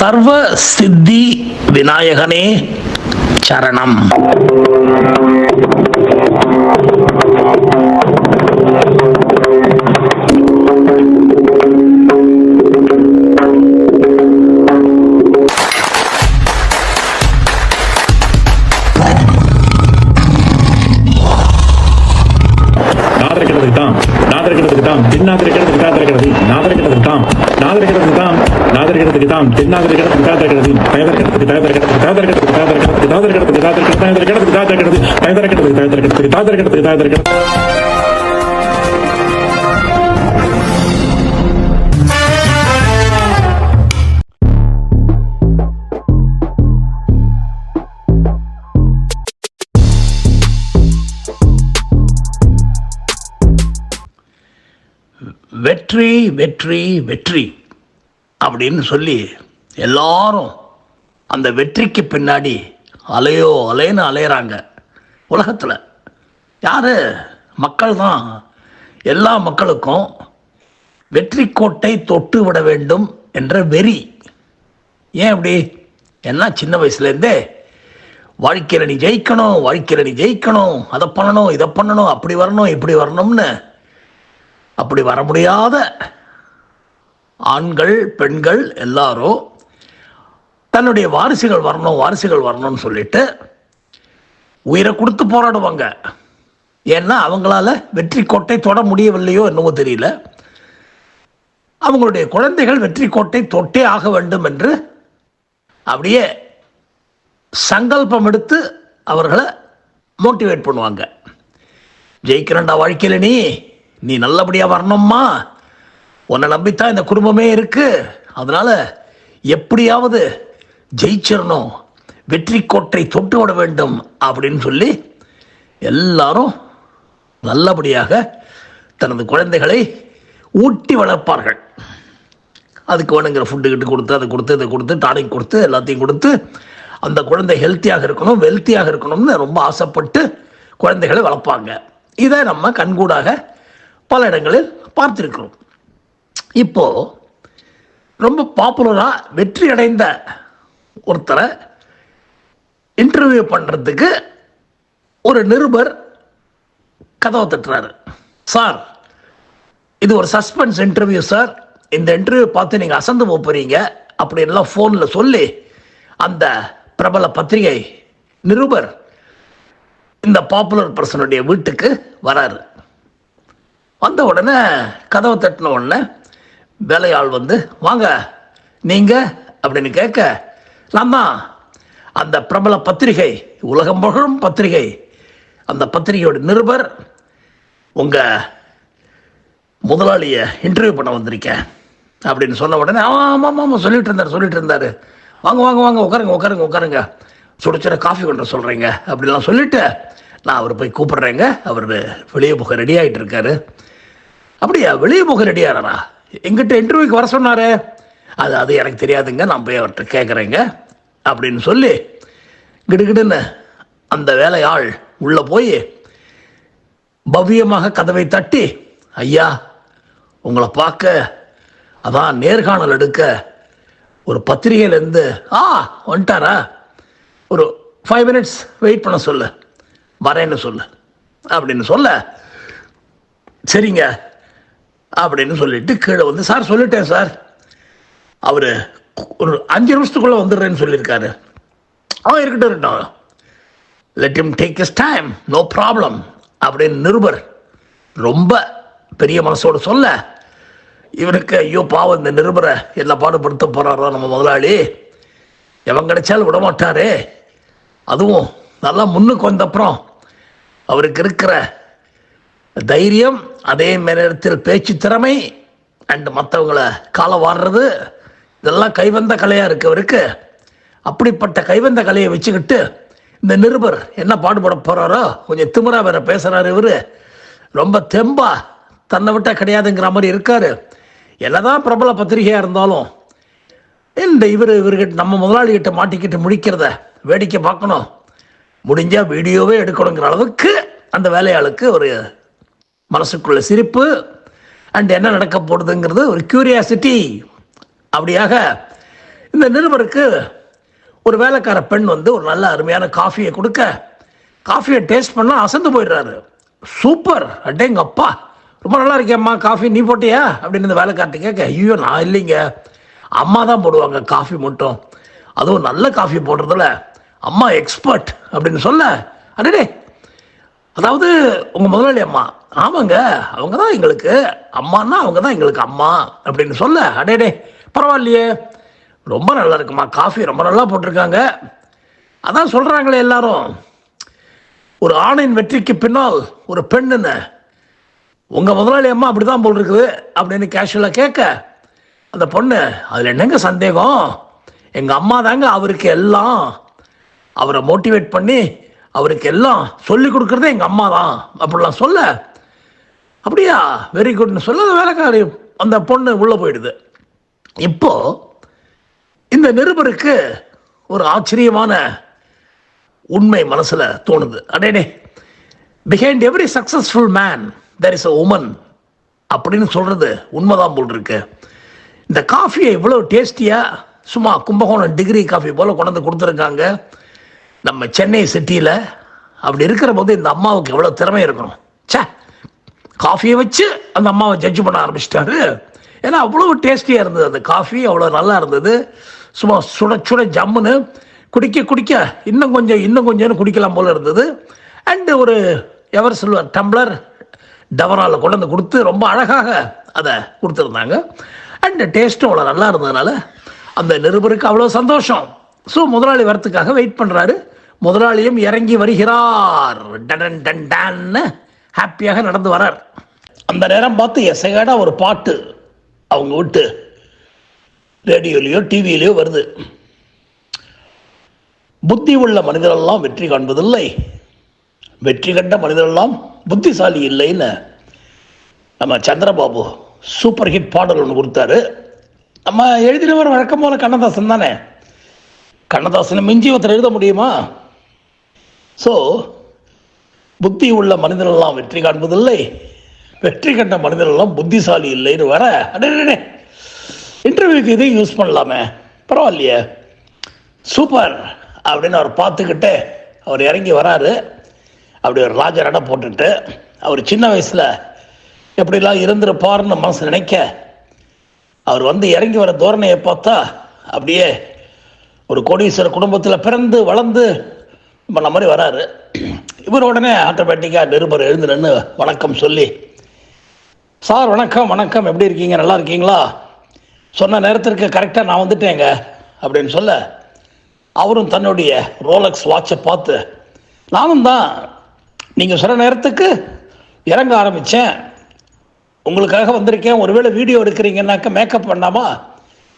சர்வ சித்தி விநாயகனே சரணம். தாதர் கிடக்குது தாதர் கிடக்குது கிடக்குது தாதர் கிடக்குது தாதரிக்கிறதுக்கு கிடக்குது தயதரிக்கிறதுக்கு கிடக்குது தாதர் கிடக்குது தாதரிக்கிறதுக்கு கிடக்குது வெற்றி வெற்றி வெற்றி அப்படின்னு சொல்லி எல்லாரும் அந்த வெற்றிக்கு பின்னாடி அலையோ அலைன்னு அலையிறாங்க உலகத்தில். யார்? மக்கள் தான் எல்லா மக்களுக்கும் வெற்றி கோட்டை தொட்டு விட வேண்டும் என்ற வெறி. ஏன் அப்படி? என்ன? சின்ன வயசுலேருந்தே வாழ்க்கையில் நீ ஜெயிக்கணும் வாழ்க்கையில் நீ ஜெயிக்கணும் அதை பண்ணணும் இதை பண்ணணும் அப்படி வரணும் இப்படி வரணும்னு அப்படி வர முடியாத ஆண்கள் பெண்கள் எல்லாரும் தன்னுடைய வாரிசுகள் வரணும் வாரிசுகள் வரணும்னு சொல்லிட்டு உயிரை கொடுத்து போராடுவாங்க. ஏன்னா அவங்களால வெற்றி கோட்டை தொட முடியவில்லையோ என்னவோ தெரியல. அவங்களுடைய குழந்தைகள் வெற்றி கோட்டை தொட்டே ஆக வேண்டும் என்று அப்படியே சங்கல்பம் எடுத்து அவர்களை மோட்டிவேட் பண்ணுவாங்க. ஜெயிக்கிறண்டா வாழ்க்கையில் நீ நீ நல்லபடியாக வரணும்மா. உன்னை நம்பித்தான் இந்த குடும்பமே இருக்கு. அதனால எப்படியாவது ஜெயிச்சிடணும் வெற்றி கோட்டை தொட்டு விட வேண்டும் அப்படின்னு சொல்லி எல்லாரும் நல்லபடியாக தனது குழந்தைகளை ஊட்டி வளர்ப்பார்கள். அதுக்கு வேணுங்கிற ஃபுட்டு கிட்டு கொடுத்து அதை கொடுத்து இதை கொடுத்து டானிக் கொடுத்து எல்லாத்தையும் கொடுத்து அந்த குழந்தை ஹெல்த்தியாக இருக்கணும் வெல்த்தியாக இருக்கணும்னு ரொம்ப ஆசைப்பட்டு குழந்தைகளை வளர்ப்பாங்க. இதை நம்ம கண்கூடாக பல இடங்களில் பார்த்துருக்கிறோம். இப்போது ரொம்ப பாப்புலராக வெற்றி அடைந்த ஒருத்தரை இன்டர்வியூ பண்ணுறதுக்கு ஒரு நிருபர் கதவை தட்டுறாரு. சார் இது ஒரு சஸ்பென்ஸ் இன்டர்வியூ சார் இந்த இன்டர்வியூ பார்த்து நீங்கள் அசந்து போகிறீங்க அப்படின்லாம் ஃபோனில் சொல்லி அந்த பிரபல பத்திரிகை நிருபர் இந்த பாப்புலர் பர்சனுடைய வீட்டுக்கு வராரு. வந்த உடனே கதவை தட்டின உடனே வேலையாள் வந்து வாங்க நீங்கள் அப்படின்னு கேட்க நான் தான் அந்த பிரபல பத்திரிகை உலகம் புகழும் பத்திரிகை. அந்த பத்திரிகையோட நிருபர் உங்க முதலாளியை இன்டர்வியூ பண்ண வந்திருக்கேன் அப்படின்னு சொன்ன உடனே ஆமாம் ஆமாம் ஆமாம் சொல்லிட்டு இருந்தார் சொல்லிட்டு இருந்தாரு. வாங்க வாங்க வாங்க உட்காருங்க உட்காருங்க உட்காருங்க. சுட காஃபி கொண்டு சொல்கிறீங்க அப்படிலாம் சொல்லிட்டு நான் அவர் போய் கூப்பிடுறேங்க. அவர் வெளியே போக ரெடி ஆகிட்டு இருக்காரு. அப்படியா வெளியே போக ரெடியாரா எங்கிட்ட இன்டர்வியூக்கு வர சொன்னாரு. அது அது எனக்கு தெரியாதுங்க. நான் போய் அவர்கிட்ட கேட்குறேங்க அப்படின்னு சொல்லி கிடுகிடுன்னு அந்த வேலையாள் உள்ளே போய் பவ்யமாக கதவை தட்டி ஐயா உங்களை பார்க்க அதான் நேர்காணல் எடுக்க ஒரு பத்திரிகையிலேருந்து ஆ வந்துட்டாரா? ஒரு ஃபைவ் மினிட்ஸ் வெயிட் பண்ண சொல்லு. வரேன்னு சொல்லு. அப்படின்னு சொல்ல சரிங்க. அப்படின்னு சொல்லிட்டு கீழே வந்து சார் சொல்லிட்டேன் சார். அவர் ஒரு அஞ்சு நிமிஷத்துக்குள்ளே வந்துடுறேன்னு சொல்லியிருக்காரு. அவன் இருக்கட்டும் இருக்கட்டும். Let him take his time no problem அப்படின்னு நிருபர் ரொம்ப பெரிய மனசோடு சொல்ல இவருக்கு ஐயோ பாவம் இந்த நிருபரை என்ன பாடுபடுத்த போகிறாரோ நம்ம முதலாளி. எவன் கிடைச்சாலும் விட மாட்டாரே அதுவும் நல்லா முன்னுக்கு வந்தப்புறம் அவருக்கு இருக்கிற தைரியம் அதே நேரத்தில் பேச்சு திறமை அண்ட் மற்றவங்களை காலை வாடுறது இதெல்லாம் கைவந்த கலையாக இருக்கவருக்கு அப்படிப்பட்ட கைவந்த கலையை வச்சுக்கிட்டு இந்த நிருபர் என்ன பாடுபட போகிறாரோ கொஞ்சம் திமிரா வேற பேசுகிறார் இவரு. ரொம்ப தெம்பா தன்னை விட்டால் கிடையாதுங்கிற மாதிரி இருக்கார். என்னதான் பிரபல பத்திரிகையாக இருந்தாலும் இந்த இவர் இவர்கிட்ட நம்ம முதலாளிகிட்ட மாட்டிக்கிட்டு முடிக்கிறத வேடிக்கை பார்க்கணும். முடிஞ்சால் வீடியோவே எடுக்கணுங்கிற அளவுக்கு அந்த வேலையாளுக்கு ஒரு மனசுக்குள்ள சிரிப்பு அண்ட் என்ன நடக்க போடுதுங்கிறது ஒரு கியூரியாசிட்டி அப்படியாக இந்த நிருபருக்கு ஒரு வேலைக்கார பெண் வந்து ஒரு நல்ல அருமையான காஃபியை கொடுக்க காஃபியை டேஸ்ட் பண்ணால் அசந்து போயிடுறாரு. சூப்பர் அட்டேங்க அப்பா ரொம்ப நல்லா இருக்கேம்மா காஃபி நீ போட்டியா? அப்படின்னு இந்த வேலைக்கார்ட்ட கேட்க ஐயோ நான் இல்லைங்க. அம்மா தான் போடுவாங்க காஃபி மட்டும். அதுவும் நல்ல காஃபி போடுறதுல. அம்மா எக்ஸ்பர்ட் அப்படின்னு சொல்ல அடடே! அதாவது உங்கள் முதலாளி அம்மா. ஆமாங்க அவங்க தான் எங்களுக்கு அம்மான்னா அவங்க தான் எங்களுக்கு அம்மா. அப்படின்னு சொல்ல அடேடே! பரவாயில்லையே. ரொம்ப நல்லா இருக்குமா காஃபி ரொம்ப நல்லா போட்டிருக்காங்க. அதான் சொல்கிறாங்களே எல்லாரும். ஒரு ஆணின் வெற்றிக்கு பின்னால் ஒரு பெண்ணுன்னு உங்கள் முதலாளி அம்மா அப்படிதான் போல் இருக்குது அப்படின்னு கேஷுவலாக கேட்க அந்த பொண்ணு அதில் என்னங்க சந்தேகம்? எங்கள் அம்மா தாங்க அவருக்கு எல்லாம். அவரை மோட்டிவேட் பண்ணி அவருக்கு எல்லாம் சொல்லி கொடுக்குறதே எங்கள் அம்மா தான். அப்படிலாம் சொல்ல அப்படியா? வெரி குட்னு சொல்ல அந்த வேலைக்காரி. அந்த பொண்ணு உள்ளே போயிடுது. இப்போ இந்த நிருபருக்கு ஒரு ஆச்சரியமான உண்மை மனசுல தோணுது. அடேடே behind every successful man there is a woman அப்படின்னு சொல்றது உண்மைதான் போல் இருக்கு. இந்த காஃபியை இவ்வளோ டேஸ்டியா சும்மா கும்பகோணம் டிகிரி காஃபி போல கொண்டாந்து கொடுத்துருக்காங்க. நம்ம சென்னை சிட்டியில் அப்படி இருக்கிற போது இந்த அம்மாவுக்கு எவ்வளோ திறமை இருக்கணும். ச்சே காஃபியை வச்சு அந்த அம்மாவை ஜட்ஜ் பண்ண ஆரம்பிச்சிட்டாரு. ஏன்னா அவ்வளோ டேஸ்டியாக இருந்தது அந்த காஃபி அவ்வளோ நல்லா இருந்தது. சும்மா சுட சுட ஜம்முன்னு குடிக்க குடிக்க இன்னும் கொஞ்சம் இன்னும் கொஞ்சம்னு குடிக்கலாம் போல இருந்தது. அண்டு ஒரு எவர் சில்வர் டம்ளர் டவரால் கொண்டு வந்து கொடுத்து ரொம்ப அழகாக அதை கொடுத்துருந்தாங்க. அண்ட் டேஸ்ட்டும் அவ்வளோ நல்லா இருந்ததுனால அந்த நிருபருக்கு அவ்வளோ சந்தோஷம். ஸோ முதலாளி வரத்துக்காக வெயிட் பண்ணுறாரு முதலாளியும் இறங்கி வருகிறார். டன் டன் டான்னு ஹாப்பியாக நடந்து வரார். அந்த நேரம் பார்த்து எசையாட ஒரு பாட்டு. அவங்க விட்டு ரேடியோலையோ டிவியிலையோ வருது. புத்தி உள்ள மனிதரெல்லாம் வெற்றி காண்பதில்லை. வெற்றி கண்ட மனிதரெல்லாம் புத்திசாலி இல்லைன்னு நம்ம சந்திரபாபு சூப்பர் ஹிட் பாடல் ஒன்று கொடுத்தாரு. நம்ம எழுதினவர் வழக்கம் போல கண்ணதாசன் தானே. கண்ணதாசனை மிஞ்சி ஒருத்தர் எழுத முடியுமா? ஸோ புத்தி உள்ள மனிதரெல்லாம் வெற்றி காண்பதில்லை. வெற்றி கண்ட மனிதர்கள்லாம் புத்திசாலி இல்லைன்னு வர அடே இன்டர்வியூக்கு இதையும் யூஸ் பண்ணலாமே. பரவாயில்லையே. சூப்பர். அப்படின்னு அவர் பார்த்துக்கிட்டு அவர் இறங்கி வராரு. அப்படி ஒரு ராஜ நட போட்டுட்டு அவர் சின்ன வயசில் எப்படிலாம் இருந்திருப்பார்னு மனசு நினைக்க அவர் வந்து இறங்கி வர தோரணையை பார்த்தா அப்படியே ஒரு கோடீஸ்வர குடும்பத்தில் பிறந்து வளர்ந்து பண்ண மாதிரி வராரு. இவர் உடனே ஆட்டோமேட்டிக்காக நிருபர் எழுந்து நின்று வணக்கம் சொல்லி சார் வணக்கம் வணக்கம். எப்படி இருக்கீங்க? நல்லா இருக்கீங்களா? சொன்ன நேரத்திற்கு கரெக்டாக நான் வந்துட்டேங்க. அப்படின்னு சொல்ல அவரும் தன்னுடைய ரோலக்ஸ் வாட்சை பார்த்து நானும் தான் நீங்கள் சொன்ன நேரத்துக்கு இறங்க ஆரம்பித்தேன் உங்களுக்காக வந்திருக்கேன். ஒருவேளை வீடியோ எடுக்கிறீங்கன்னாக்க மேக்கப் பண்ணாமா?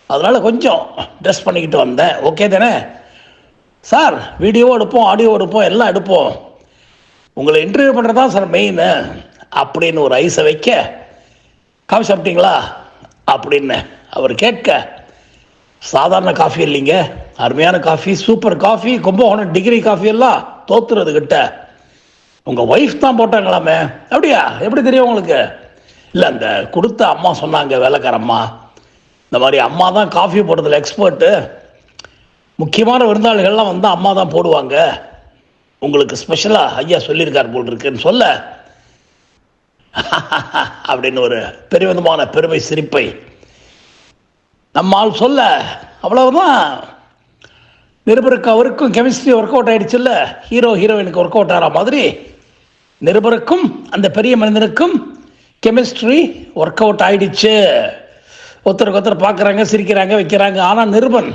அதனால் கொஞ்சம் ட்ரெஸ் பண்ணிக்கிட்டு வந்தேன். ஓகே தானே? சார் வீடியோவும் எடுப்போம் ஆடியோ எடுப்போம் எல்லாம் எடுப்போம். உங்களை இன்டர்வியூ பண்ணுறது தான் சார் மெயின் அப்படின்னு ஒரு ஐஸை வைக்க காஃபி சாப்பிட்டீங்களா? அப்படின்னு அவர் கேட்க சாதாரண காஃபி இல்லைங்க. அருமையான coffee super coffee Kumbakonam degree coffee எல்லாம் தோத்துறது கிட்ட. உங்கள் ஒய்ஃப் தான் போட்டாங்களாமே? அப்படியா? எப்படி தெரியும் உங்களுக்கு? இல்லை அந்த கொடுத்த அம்மா சொன்னாங்க வேலைக்கார அம்மா. இந்த மாதிரி அம்மா தான் காஃபி போடுறதுல எக்ஸ்பர்ட்டு முக்கியமான விருந்தாளிகள்லாம் வந்து அம்மா தான் போடுவாங்க. உங்களுக்கு ஸ்பெஷலாக ஐயா சொல்லியிருக்கார் போல் இருக்குன்னு சொல்ல அப்படின்னு ஒரு பெருவிதமான பெருமை சிரிப்பை நம்மால் சொல்ல அவ்வளவுதான். நிருபருக்கு அவருக்கும் கெமிஸ்ட்ரி ஒர்க் அவுட் ஆயிடுச்சுல்ல ஹீரோ ஹீரோயினுக்கு ஒர்க் அவுட் ஆகிற மாதிரி நிருபருக்கும் அந்த பெரிய மனிதனுக்கும் கெமிஸ்ட்ரி ஒர்க் அவுட் ஆயிடுச்சு. ஒருத்தருக்கு ஒருத்தர் பார்க்குறாங்க சிரிக்கிறாங்க வைக்கிறாங்க. ஆனால் நிருபன்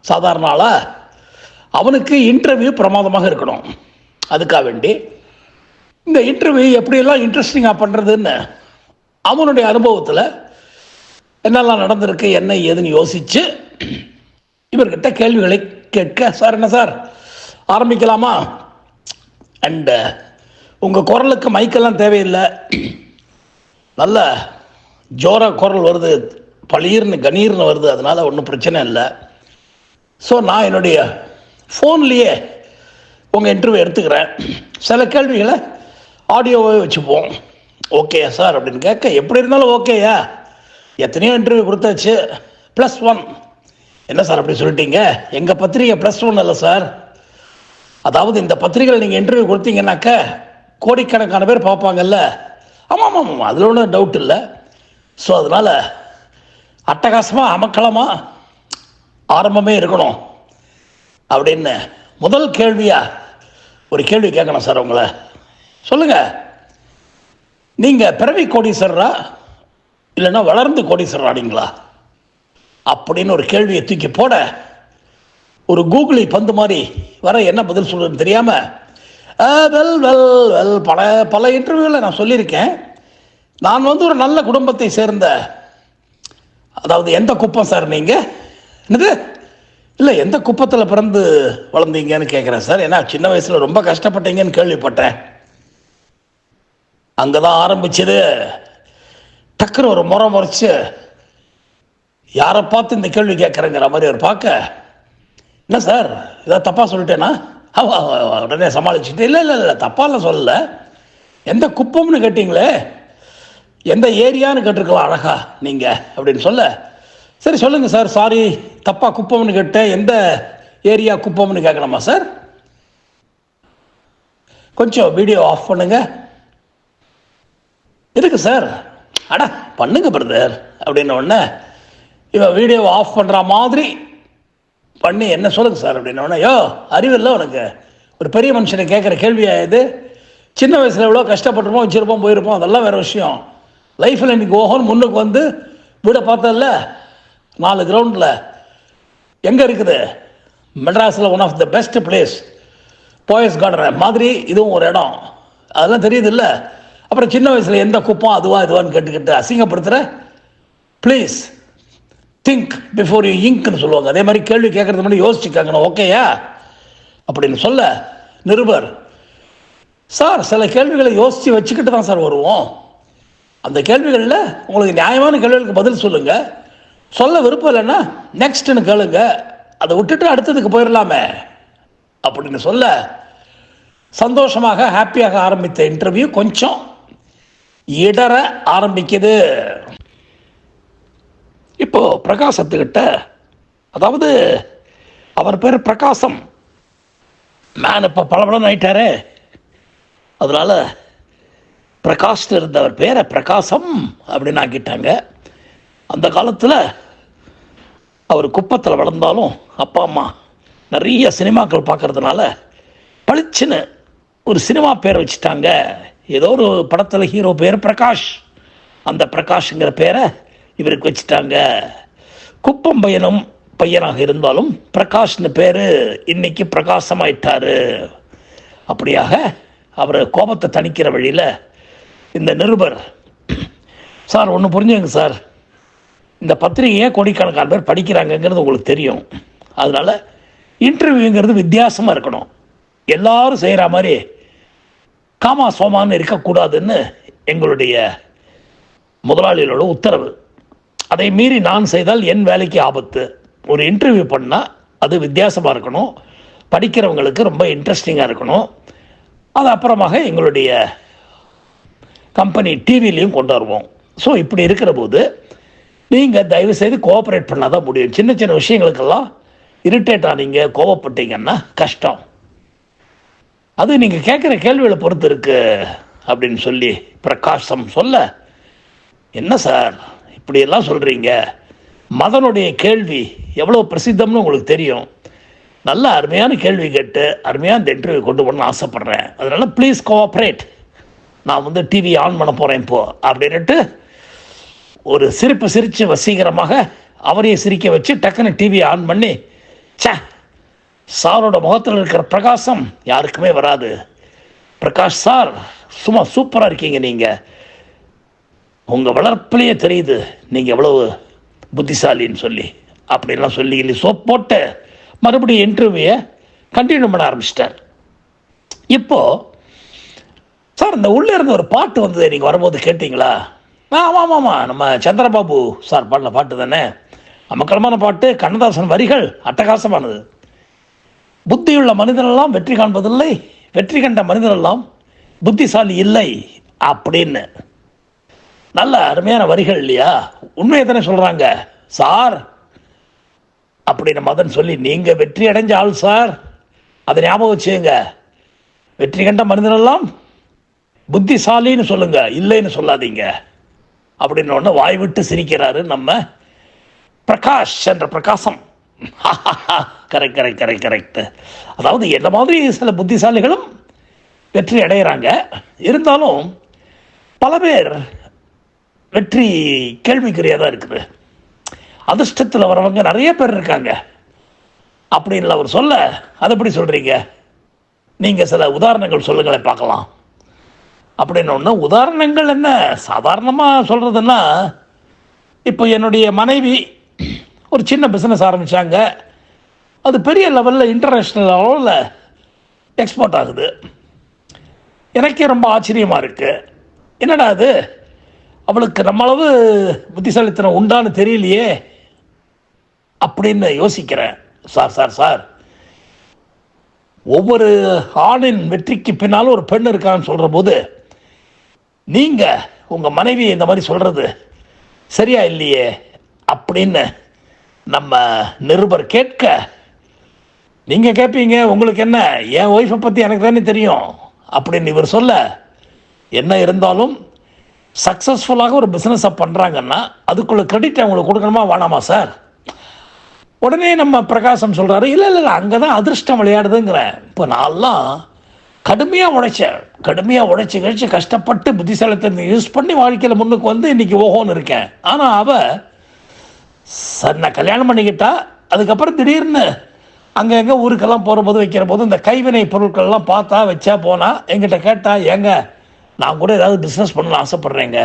சாதாரண ஆளா அவனுக்கு இன்டர்வியூ பிரமாதமாக இருக்கணும். அதுக்காக வேண்டி இந்த இன்டர்வியூ எப்படியெல்லாம் இன்ட்ரெஸ்டிங்காக பண்ணுறதுன்னு அவனுடைய அனுபவத்தில் என்னெல்லாம் நடந்திருக்கு என்ன ஏதுன்னு யோசித்து இவர்கிட்ட கேள்விகளை கேட்க சார் என்ன சார்? ஆரம்பிக்கலாமா? அண்டு uh, உங்கள் குரலுக்கு மைக்கெல்லாம் தேவையில்லை. நல்ல ஜோராக குரல் வருது பளீர்னு கணீர்னு வருது அதனால் ஒன்றும் பிரச்சனை இல்லை. ஸோ நான் என்னுடைய ஃபோன்லேயே உங்கள் இன்டர்வியூ எடுத்துக்கிறேன். சில கேள்விகளை ஆடியோவே வச்சுப்போம். ஓகே சார் அப்படின்னு கேட்க எப்படி இருந்தாலும் ஓகேயா எத்தனையோ இன்டர்வியூ கொடுத்தாச்சு. ப்ளஸ் ஒன் என்ன சார் அப்படி சொல்லிட்டீங்க? எங்கள் பத்திரிகை ப்ளஸ் ஒன் இல்லை சார். அதாவது இந்த பத்திரிகையில் நீங்கள் இன்டர்வியூ கொடுத்தீங்கன்னாக்க கோடிக்கணக்கான பேர் பார்ப்பாங்கல்ல. ஆமாம் ஆமாம் ஆமாம் அதில் ஒன்றும் டவுட் இல்லை. ஸோ அதனால் அட்டகாசமாக அமக்கலமாக ஆரம்பமே இருக்கணும். அப்படின்னு முதல் கேள்வியாக ஒரு கேள்வி கேட்கணும் சார் உங்களை. சொல்லுங்கள் நீங்கள் பிறவி கோடீஸ்வரரா? இல்லைன்னா வளர்ந்து கோடீஸ்வரராடிங்களா அப்படின்னு ஒரு கேள்வியை தூக்கி போட ஒரு கூகுளி பந்து மாதிரி வர என்ன பதில் சொல்றதுன்னு தெரியாம "ஆ, வெல் வெல் வெல். பல பல இன்டர்வியூவில் நான் சொல்லியிருக்கேன். நான் வந்து ஒரு நல்ல குடும்பத்தை சேர்ந்த அதாவது எந்த குப்பம் சார் நீங்கள் என்னது? இல்லை எந்த குப்பத்தில் பிறந்து வளர்ந்தீங்கன்னு கேட்குறேன் சார். ஏன்னா சின்ன வயசில் ரொம்ப கஷ்டப்பட்டீங்கன்னு கேள்விப்பட்டேன். அங்கே தான் ஆரம்பிச்சது. டக்குன்னு ஒரு முறை முறைச்சு யாரை பார்த்து இந்த கேள்வி கேட்குறேங்கிற மாதிரி ஒரு பார்க்க என்ன சார் ஏதாவது தப்பாக சொல்லிட்டேனா? உடனே சமாளிச்சுட்டு இல்லை இல்லை இல்லை தப்பாலாம் சொல்லல. எந்த குப்பம்னு கேட்டிங்களே எந்த ஏரியான்னு கேட்டிருக்கலாம் அழகா நீங்கள் அப்படின்னு சொல்ல சரி சொல்லுங்கள் சார் சாரி தப்பாக குப்பம்னு கேட்டேன் எந்த ஏரியா குப்பம்னு கேட்கலாமா சார்? கொஞ்சம் வீடியோ ஆஃப் பண்ணுங்க இருக்கு சார்? அட பண்ணுங்க பிரதர் அப்படின்ன உடனே இவன் வீடியோவை ஆஃப் பண்ணுற மாதிரி பண்ணி என்ன சொல்லுங்க சார்? அப்படின்ன யோ அறிவில்லை உனக்கு. ஒரு பெரிய மனுஷனை கேட்குற கேள்வியா இது? சின்ன வயசில் எவ்வளோ கஷ்டப்பட்டிருப்போம் வச்சிருப்போம் போயிருப்போம் அதெல்லாம் வேற விஷயம். லைஃப்பில் இன்னைக்கு ஓஹோன்னு முன்னுக்கு வந்து வீடை பார்த்ததில்ல நாலு கிரவுண்டில் எங்கே இருக்குது? மெட்ராஸில் one of the best place Poes garden மாதிரி இதுவும் ஒரு இடம். அதெல்லாம் தெரியுது இல்லை? அப்புறம் சின்ன வயசில் எந்த குப்பம் அதுவா இதுவான்னு கேட்டுக்கிட்டு அசிங்கப்படுத்துகிற ப்ளீஸ் திங்க் பிஃபோர் யூ இங்க்னு சொல்லுவாங்க. அதே மாதிரி கேள்வி கேட்கறது முன்னாடி யோசிச்சுக்காங்கண்ணா ஓகேயா அப்படின்னு சொல்ல நிருபர் சார் சில கேள்விகளை யோசித்து வச்சுக்கிட்டு தான் சார் வருவோம். அந்த கேள்விகளில் உங்களுக்கு நியாயமான கேள்விகளுக்கு பதில் சொல்லுங்கள் சொல்ல விருப்பம் இல்லைன்னா நெக்ஸ்ட்னு கேளுங்க. அதை விட்டுட்டு அடுத்ததுக்கு போயிடலாமே. அப்படின்னு சொல்ல சந்தோஷமாக ஹாப்பியாக ஆரம்பித்த இன்டர்வியூ கொஞ்சம் இடற ஆரம்பிக்குது. இப்போ பிரகாசத்துக்கிட்ட அதாவது அவர் பேர் பிரகாசம். மேன் இப்போ பளபளன்னு ஆயிட்டாரு. அதனால பிரகாஷ் இருந்தவர் பேரை பிரகாசம் அப்படின்னு ஆக்கிட்டாங்க. அந்த காலத்தில் அவர் குப்பத்தில் வளர்ந்தாலும் அப்பா அம்மா நிறைய சினிமாக்கள் பார்க்கறதுனால பளிச்சுன்னு ஒரு சினிமா பேர் வச்சுட்டாங்க. ஏதோ ஒரு படத்தில் ஹீரோ பேர் பிரகாஷ். அந்த பிரகாஷ்ங்கிற பேரை இவருக்கு வச்சுட்டாங்க. குப்பம் பையனும் பையனாக இருந்தாலும் பிரகாஷ்னு பேர் இன்னைக்கு பிரகாசமாயிட்டாரு. அப்படியாக அவர் கோபத்தை தணிக்கிற வழியில் இந்த நிருபர் சார் ஒன்று புரிஞ்சுங்க சார். இந்த பத்திரிகையை கோடிக்கணக்கான பேர் படிக்கிறாங்கங்கிறது உங்களுக்கு தெரியும். அதனால் இன்டர்வியூங்கிறது வித்தியாசமாக இருக்கணும். எல்லாரும் செய்கிற மாதிரி காமா சோமான்னு இருக்கக்கூடாதுன்னு எங்களுடைய முதலாளிகளோட உத்தரவு. அதை மீறி நான் செய்தால் என் வேலைக்கு ஆபத்து. ஒரு இன்டர்வியூ பண்ணால் அது வித்தியாசமாக இருக்கணும். படிக்கிறவங்களுக்கு ரொம்ப இன்ட்ரெஸ்டிங்காக இருக்கணும். அது அப்புறமாக எங்களுடைய கம்பெனி டிவிலையும் கொண்டு வருவோம். ஸோ இப்படி இருக்கிற போது நீங்கள் தயவு செய்து கோஆப்ரேட் பண்ணால் தான் முடியும். சின்ன சின்ன விஷயங்களுக்கெல்லாம் இரிட்டேட் ஆனீங்க கோவப்பட்டீங்கன்னா கஷ்டம். அது நீங்கள் கேட்குற கேள்விகளை பொறுத்து இருக்கு அப்படின்னு சொல்லி பிரகாசம் சொல்ல என்ன சார் இப்படியெல்லாம் சொல்கிறீங்க மதனுடைய கேள்வி எவ்வளோ பிரசித்தம்னு உங்களுக்கு தெரியும். நல்ல அருமையான கேள்வி கேட்டு அருமையான இந்த இன்டர்வியூ கொண்டு போகணும்னு ஆசைப்பட்றேன். அதனால் ப்ளீஸ் கோஆப்ரேட் நான் வந்து டிவி ஆன் பண்ண போகிறேன் இப்போ அப்படின்னுட்டு ஒரு சிரிப்பு சிரித்து வசீகரமாக அவரையே சிரிக்க வச்சு டக்குன்னு டிவி ஆன் பண்ணி சே சாரோட முகத்தில் இருக்கிற பிரகாசம் யாருக்குமே வராது. பிரகாஷ் சார் சும்மா சூப்பராக இருக்கீங்க நீங்கள் உங்கள் வளர்ப்புலேயே தெரியுது நீங்கள் எவ்வளவு புத்திசாலின்னு சொல்லி. அப்படிலாம் சொல்லி இல்லை சோப் போட்டு மறுபடியும் இன்டர்வியூவை கண்டினியூ பண்ண ஆரம்பிச்சிட்டார். இப்போது சார் இந்த உள்ளே இருந்த ஒரு பாட்டு வந்தது நீங்கள் வரும்போது கேட்டிங்களா? ஆ ஆமாம் ஆமாம் ஆமாம் நம்ம சந்திரபாபு சார் பாடின பாட்டு தானே. அமக்கலமான பாட்டு கண்ணதாசன் வரிகள் அட்டகாசமானது. புத்தியுள்ள மனிதனெல்லாம் வெற்றி காண்பதில்லை வெற்றி கண்ட மனிதனெல்லாம் புத்திசாலி இல்லை அப்படின்னு. நல்ல அருமையான வரிகள் இல்லையா? உண்மையை தானே சொல்கிறாங்க சார் அப்படின்னு மதன் சொல்லி நீங்கள் வெற்றி அடைஞ்ச ஆள் சார். அதை ஞாபகம் வச்சுங்க வெற்றி கண்ட மனிதனெல்லாம் புத்திசாலின்னு சொல்லுங்க இல்லைன்னு சொல்லாதீங்க. அப்படின்னு ஒன்று வாய் விட்டு சிரிக்கிறாரு நம்ம பிரகாஷ் என்ற பிரகாசம். Correct correct correct correct. அதாவது என்ன மாதிரி சில புத்திசாலிகளும் வெற்றி அடைகிறாங்க இருந்தாலும் பல பேர் வெற்றி கேள்விக்குறியாக தான் இருக்குது. அதிர்ஷ்டத்தில் வரவங்க நிறைய பேர் இருக்காங்க. அப்படின்னு அவர் சொல்ல அதை எப்படி சொல்கிறீங்க நீங்கள் சில உதாரணங்கள் சொல்லுங்களேன் பார்க்கலாம். அப்படின்னு ஒன்று உதாரணங்கள் என்ன? சாதாரணமாக சொல்கிறதுன்னா இப்போ என்னுடைய மனைவி ஒரு சின்ன பிஸ்னஸ் ஆரம்பித்தாங்க அது பெரிய லெவலில் இன்டர்நேஷ்னல் லெவலில் எக்ஸ்போர்ட் ஆகுது. எனக்கே ரொம்ப ஆச்சரியமாக இருக்குது என்னடா அது அவளுக்கு நம்மளவு புத்திசாலித்தனம் உண்டான்னு தெரியலையே அப்படின்னு யோசிக்கிறேன். Sir sir sir. ஒவ்வொரு ஆணின் வெற்றிக்கு பின்னாலும் ஒரு பெண் இருக்கான்னு சொல்கிற போது நீங்கள் உங்கள் மனைவி இந்த மாதிரி சொல்கிறது சரியா இல்லையே அப்படின்னு நம்ம நிருபர் கேட்க நீங்கள் கேட்பீங்க உங்களுக்கு என்ன? என் ஒய்ஃபை பற்றி எனக்கு தானே தெரியும். அப்படின்னு இவர் சொல்ல என்ன இருந்தாலும் சக்ஸஸ்ஃபுல்லாக ஒரு பிஸ்னஸை பண்ணுறாங்கன்னா அதுக்குள்ள கிரெடிட் அவங்களுக்கு கொடுக்கணுமா வேணாமா சார் உடனே நம்ம பிரகாசம் சொல்கிறாரு இல்லை இல்லை இல்லை அங்கே தான் அதிர்ஷ்டம் விளையாடுதுங்கிறேன் இப்போ நான்லாம் கடுமையாக உழைச்சேன். கடுமையாக உழைச்சி கழிச்சு கஷ்டப்பட்டு புத்திசாலித்தனத்தை யூஸ் பண்ணி வாழ்க்கையில் முன்னுக்கு வந்து இன்னைக்கு ஓஹோன்னு இருக்கேன். ஆனால் அவ சார் நான் கல்யாணம் பண்ணிக்கிட்டா அதுக்கப்புறம் திடீர்னு அங்கங்கே ஊருக்கெல்லாம் போகிறபோது வைக்கிற போது இந்த கைவினை பொருட்கள்லாம் பார்த்தா வச்சா போனால் எங்கிட்ட கேட்டால் ஏங்க நான் கூட ஏதாவது பிஸ்னஸ் பண்ணலாம் ஆசைப்பட்றேங்க.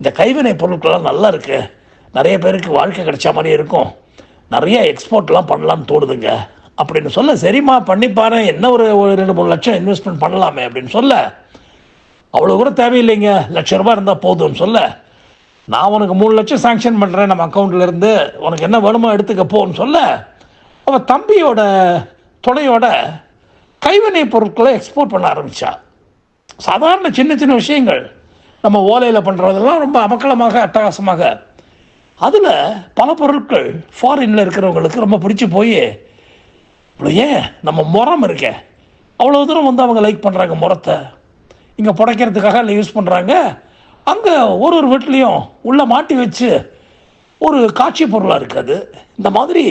இந்த கைவினை பொருட்கள்லாம் நல்லா இருக்குது நிறைய பேருக்கு வாழ்க்கை கிடைச்ச மாதிரி இருக்கும். நிறைய எக்ஸ்போர்ட்லாம் பண்ணலாம்னு தோணுதுங்க. அப்படின்னு சொல்ல சரிம்மா பண்ணி என்ன ஒரு ஒரு ரெண்டு மூணு லட்சம் இன்வெஸ்ட்மெண்ட் பண்ணலாமே. அப்படின்னு சொல்ல அவ்வளோ கூட தேவையில்லைங்க. லட்ச ரூபா இருந்தால் போதும்னு சொல்ல நான் உனக்கு மூணு லட்சம் சாங்ஷன் பண்ணுறேன் நம்ம அக்கௌண்ட்லேருந்து உனக்கு என்ன வேணுமோ எடுத்துக்க போன்னு சொல்ல அவள் தம்பியோட துணையோட கைவினை பொருட்களை எக்ஸ்போர்ட் பண்ண ஆரம்பித்தா சாதாரண சின்ன சின்ன விஷயங்கள். நம்ம ஓலையில் பண்ணுறதெல்லாம் ரொம்ப அமக்கலமாக அட்டகாசமாக. அதில் பல பொருட்கள் ஃபாரினில் இருக்கிறவங்களுக்கு ரொம்ப பிடிச்சி போய் இவ்வளோ ஏன்? நம்ம முறம் இருக்கே. அவ்வளோ தூரம் வந்து அவங்க லைக் பண்ணுறாங்க முறத்தை இங்கே புடைக்கிறதுக்காக இல்லை யூஸ் பண்ணுறாங்க அங்கே ஒரு ஒரு வீட்லேயும் உள்ளே மாட்டி வச்சு ஒரு காட்சி பொருளாக இருக்குது இந்த மாதிரி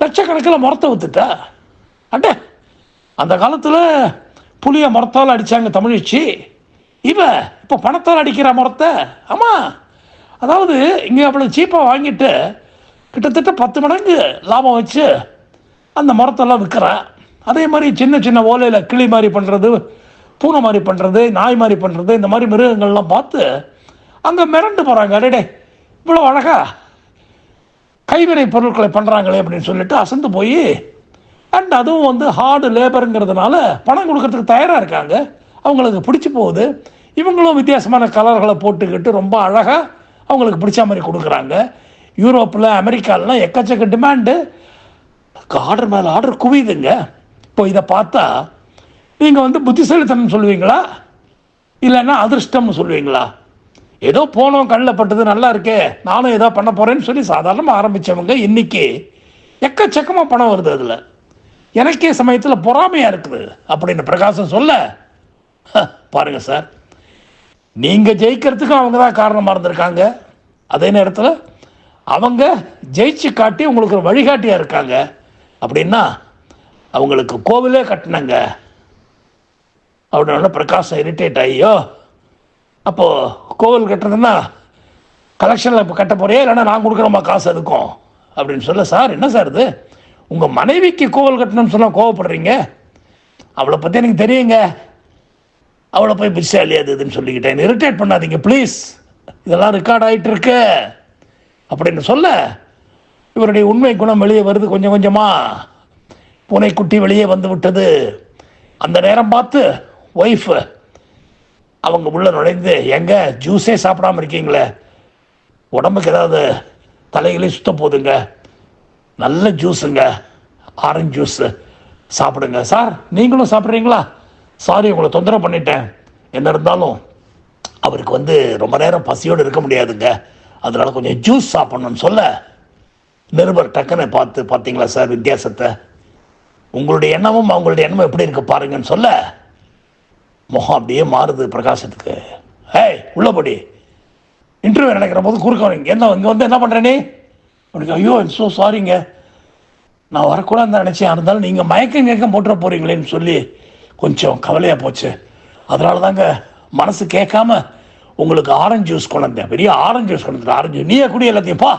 லட்சக்கணக்கில் மரத்தை வித்துட்டா? அட அந்த காலத்தில் புளிய மரத்தால் அடித்தாங்க தமிழ்ச்சி. இவன் இப்போ பணத்தால் அடிக்கிற மரத்தை? ஆமாம் அதாவது இங்கே அவ்வளோ சீப்பாக வாங்கிட்டு கிட்டத்தட்ட பத்து மடங்கு லாபம் வச்சு அந்த மரத்தெல்லாம் விற்கிறா அதே மாதிரி சின்ன சின்ன ஓலையில் கிளி மாதிரி பண்ணுறது பூனை மாதிரி பண்ணுறது நாய் மாதிரி பண்ணுறது இந்த மாதிரி மிருகங்கள்லாம் பார்த்து அங்கே மிரண்டு போகிறாங்க அடே இவ்வளோ அழகா. கைவினை பொருட்களை பண்ணுறாங்களே அப்படின்னு சொல்லிட்டு அசந்து போய் அண்ட் அதுவும் வந்து ஹார்டு லேபருங்கிறதுனால பணம் கொடுக்கறதுக்கு தயாராக இருக்காங்க. அவங்களுக்கு பிடிச்சி போகுது. இவங்களும் வித்தியாசமான கலர்களை போட்டுக்கிட்டு ரொம்ப அழகாக அவங்களுக்கு பிடிச்ச மாதிரி கொடுக்குறாங்க. யூரோப்பில் அமெரிக்காலலாம் எக்கச்சக்க டிமாண்டு ஆர்டர் மேலே ஆர்டர் குவியுதுங்க. இப்போ இதை பார்த்தா நீங்கள் வந்து புத்திசாலித்தனம் சொல்லுவீங்களா? இல்லைன்னா அதிர்ஷ்டம்னு சொல்லுவீங்களா? ஏதோ போனோம் கண்ணில் பட்டது நல்லா இருக்கே நானும் ஏதோ பண்ண போகிறேன்னு சொல்லி சாதாரணமாக ஆரம்பித்தவங்க இன்னைக்கு எக்கச்சக்கமாக பணம் வருது அதில். எனக்கே சமயத்தில் பொறாமையாக இருக்குது அப்படின்னு பிரகாசம் சொல்ல பாருங்கள் பாருங்க சார். நீங்கள் ஜெயிக்கிறதுக்கும் அவங்க தான் காரணமாக இருந்திருக்காங்க. அதே நேரத்தில் அவங்க ஜெயிச்சு காட்டி உங்களுக்கு ஒரு வழிகாட்டியாக இருக்காங்க. அப்படின்னா அவங்களுக்கு கோவிலே கட்டினங்க அப்படின்னு பிரகாசம் இரிட்டேட் ஆகியோ அப்போது கோவில் கட்டுறதுன்னா கலெக்ஷனில் இப்போ கட்ட போறியா? இல்லைன்னா நான் கொடுக்குறோமா காசு அதுக்கும் அப்படின்னு சொல்ல சார் என்ன சார் இது? உங்கள் மனைவிக்கு கோவில் கட்டணும்னு சொன்னால் கோவப்படுறீங்க? அவளை பற்றி எனக்கு தெரியுங்க. அவளை போய் புத்திசாலி அது இதுன்னு சொல்லிக்கிட்டேன். இரிட்டேட் பண்ணாதீங்க ப்ளீஸ் இதெல்லாம் ரெக்கார்ட் ஆகிட்டு இருக்கு அப்படின்னு சொல்ல இவருடைய உண்மை குணம் வெளியே வருது கொஞ்சம் கொஞ்சமாக பூனைக்குட்டி வெளியே வந்து விட்டது. அந்த நேரம் பார்த்து ஒய்ஃபு அவங்க உள்ள நுழைந்து எங்க ஜூஸே சாப்பிடாம இருக்கீங்களே? உடம்புக்கு ஏதாவது தலைகளே சுத்த போகுதுங்க நல்ல ஜூஸுங்க ஆரஞ்சு ஜூஸ் சாப்பிடுங்க. சார் நீங்களும் சாப்பிட்றீங்களா? சாரி உங்களை தொந்தரவு பண்ணிட்டேன். என்ன இருந்தாலும் அவருக்கு வந்து ரொம்ப நேரம் பசியோடு இருக்க முடியாதுங்க. அதனால கொஞ்சம் ஜூஸ் சாப்பிடணும்னு சொல்ல நிருபர் டக்குன்னு பார்த்து பார்த்தீங்களா சார் வித்தியாசத்தை? உங்களுடைய எண்ணமும் அவங்களுடைய எண்ணமும் எப்படி இருக்கு பாருங்கன்னு சொல்ல முகம் அப்படியே மாறுது பிரகாசத்துக்கு. ஏய் உள்ளபடி இன்டர்வியூ நடக்கிற போது குறுக்க வரீங்க என்ன இங்கே வந்து என்ன பண்ணுற நீ? உனக்கு ஐயோ ஸோ சாரிங்க நான் வரக்கூடாதுன்னு நினச்சேன். இருந்தாலும் நீங்கள் மயக்கம் கேட்க போட்டுற போகிறீங்களேன்னு சொல்லி கொஞ்சம் கவலையாக போச்சு. அதனால தாங்க மனசு கேட்காம உங்களுக்கு ஆரஞ்சு ஜூஸ் கொண்டு வந்தேன். பெரிய ஆரஞ்சு ஜூஸ் கொண்டு வந்தேன் ஆரஞ்சு நீயே குடி எல்லாத்தையும் பா.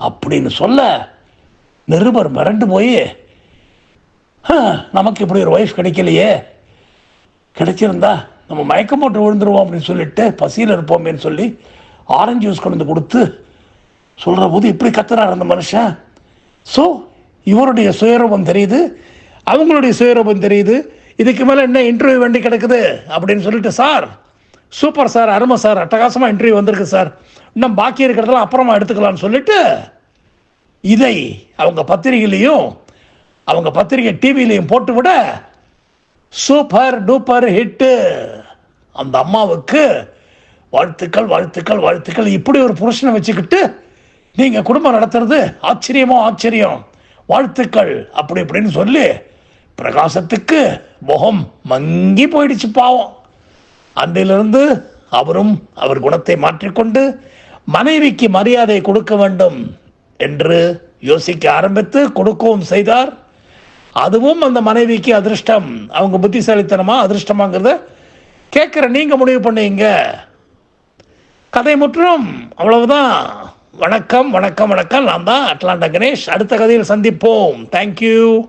அப்படின்னு சொல்ல நிருபர் மிரண்டு போய் நமக்கு இப்படி ஒரு ஒய்ஃப் கிடைக்கலையே. கிடைச்சிருந்தா நம்ம மயக்கம் போட்டு விழுந்துருவோம் அப்படின்னு சொல்லிட்டு பசியில் இருப்போமேன்னு சொல்லி ஆரஞ்சு ஜூஸ் கொண்டு வந்து கொடுத்து சொல்கிற போது இப்படி கத்துறாரு அந்த மனுஷன். ஸோ இவருடைய சுயரூபம் தெரியுது. அவங்களுடைய சுயரூபம் தெரியுது. இதுக்கு மேலே என்ன இன்டர்வியூ வேண்டி கிடக்குது அப்படின்னு சொல்லிட்டு சார் சூப்பர் சார் அருமை சார் அட்டகாசமாக இன்டர்வியூ வந்திருக்கு சார். இன்னும் பாக்கி இருக்கிறதெல்லாம் அப்புறமா எடுத்துக்கலாம்னு சொல்லிட்டு இதை அவங்க பத்திரிகையிலையும் அவங்க பத்திரிகை டிவிலையும் போட்டு விட சூப்பர் டூப்பர் ஹிட்டு. அந்த அம்மாவுக்கு வாழ்த்துக்கள் வாழ்த்துக்கள் வாழ்த்துக்கள். இப்படி ஒரு புருஷனை வச்சுக்கிட்டு நீங்கள் குடும்பம் நடத்துறது ஆச்சரியமோ ஆச்சரியம். வாழ்த்துக்கள் அப்படி இப்படின்னு சொல்லி பிரகாசத்துக்கு முகம் மங்கி போயிடுச்சு பாவம். அன்றிலிருந்து அவரும் அவர் குணத்தை மாற்றிக்கொண்டு மனைவிக்கு மரியாதை கொடுக்க வேண்டும் என்று யோசிக்க ஆரம்பித்து கொடுக்கவும் செய்தார். அதுவும் அந்த மனைவிக்கு அதிர்ஷ்டம். அவங்க புத்திசாலித்தனமா அதிர்ஷ்டமாங்கிறத கேட்குற நீங்க முடிவு பண்ணுவீங்க கதை முற்றும் அவ்வளவுதான். வணக்கம் வணக்கம் வணக்கம். நான் தான் அட்லாண்டா கணேஷ். அடுத்த கதையில் சந்திப்போம். தேங்க்யூ